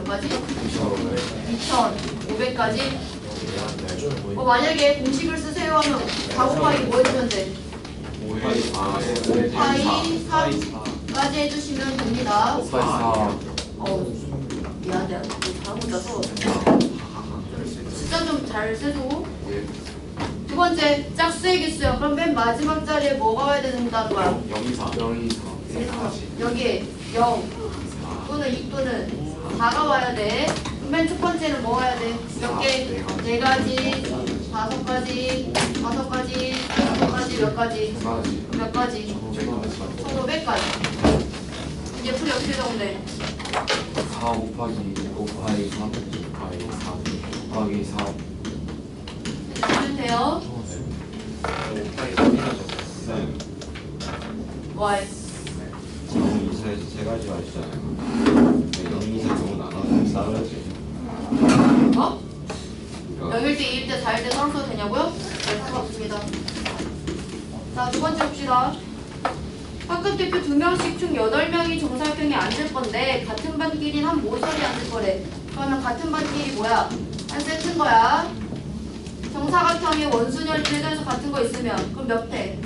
몇 가지? 2,500까지. 어, 만약에 공식을 쓰세요 하면 4 곱하기 뭐 해주면 돼? 5파이 3까지 해주시면 됩니다. 어, 미안해. 잘못해서 숫자 좀잘 쓰고. 두 번째, 짝수의 개수야. 그럼 맨 마지막 자리에 뭐가 와야 된다는 거야? 여기에 0 또는 2 또는 4가 와야 돼. 맨 첫 번째는 뭐 와야 돼? 몇 개? 네 가지, 다섯 가지, 다섯 가지, 다섯 가지, 몇 가지? 몇 가지? 1500가지. 이제 풀이 어떻게 적은데? 4 곱하기 5 곱하기 3 곱하기 4 곱하기 4 이제 풀면 돼요. y 세 가지. 영이 이상 정은 나눠서 싸워야지. 어? 0일 때, 2일 때, 4일 때 서로 써도 되냐고요? 네, 상관없습니다. 자, 두 번째 봅시다. 학급 대표 두 명씩 총 8명이 정사평에 앉을 건데 같은 반끼리는 한 모서리 앉을 거래. 그러면 같은 반끼리 뭐야? 한 세트인 거야. 정사각형의 원순열 일에서 같은 거 있으면 그럼 몇 패?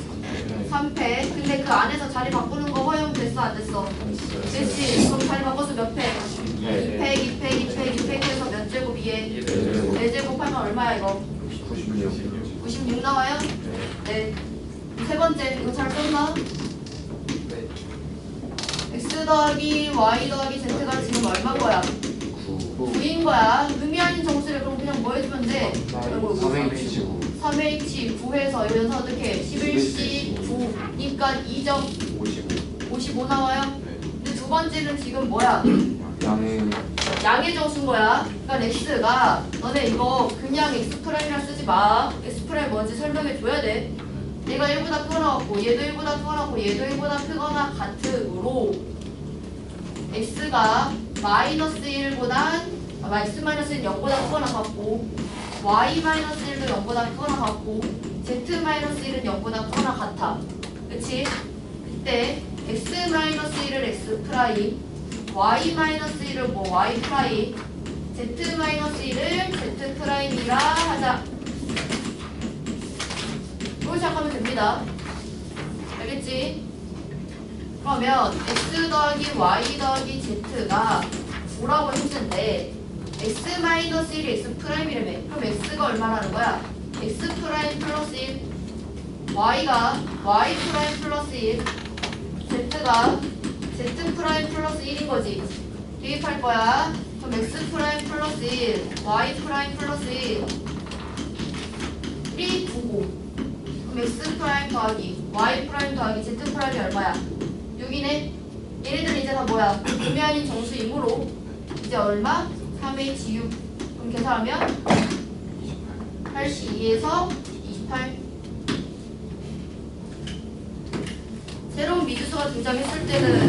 3패. 근데 그 안에서 자리 바꾸는 거 됐어 안 됐어? 됐지. 그럼 자리 바꿔서 몇 패? 2패, 2패, 2패, 2패 해서 몇 제곱 이에? 4제곱 하면 얼마야 이거? 96 나와요? 네. 세 번째, 이거 잘 썼나? x 더하기 y 더하기 z가 지금 얼마인 거야? 9인 거야. 의미 아닌 정수를 그럼 그냥 뭐 해주면 돼? 3H 3h 9해서 여기서 어떻게 11c 9니까 2점 55 나와요? 근데 두 번째는 지금 뭐야? 양의 양의 정수인 거야. 그러니까 x가 너네 이거 그냥 x 프라임이라 쓰지 마. x 프라임 뭔지 설명해 줘야 돼. 얘가 1보다 크거나 얘도 1보다 크거나 얘도 1보다 크거나 같으므로 x가 마이너스 1보단 아, x 마이너스 1은 0보다 크거나 같고 y 마이너스 1도 0보다 크거나 같고 z 마이너스 1은 0보다 크거나 같아. 그치? 그때 x 마이너스 1을 x 프라임 y 마이너스 1을 뭐 y 프라임 z 마이너스 1을 z 프라임이라 하자. 이거 시작하면 됩니다. 알겠지? 그러면 x 더하기 y 더하기 z가 9라고 했는데 x 마이너스 1이 x 프라임이라며. 그럼 x가 얼마라는 거야? x 프라임 플러스 1 y가 y 프라임 플러스 1 z가 z 프라임 플러스 1인 거지. 대입할 거야. 그럼 x 프라임 플러스 1, y 프라임 플러스 1, 1이 9고. 그럼 x 프라임 더하기 y 프라임 더하기 z 프라임이 얼마야? 6이네. 얘네들은 이제 다 뭐야? 분명인 정수이므로 이제 얼마? 3h6. 그럼 계산하면 82에서 28. 미주수가 등장했을 때는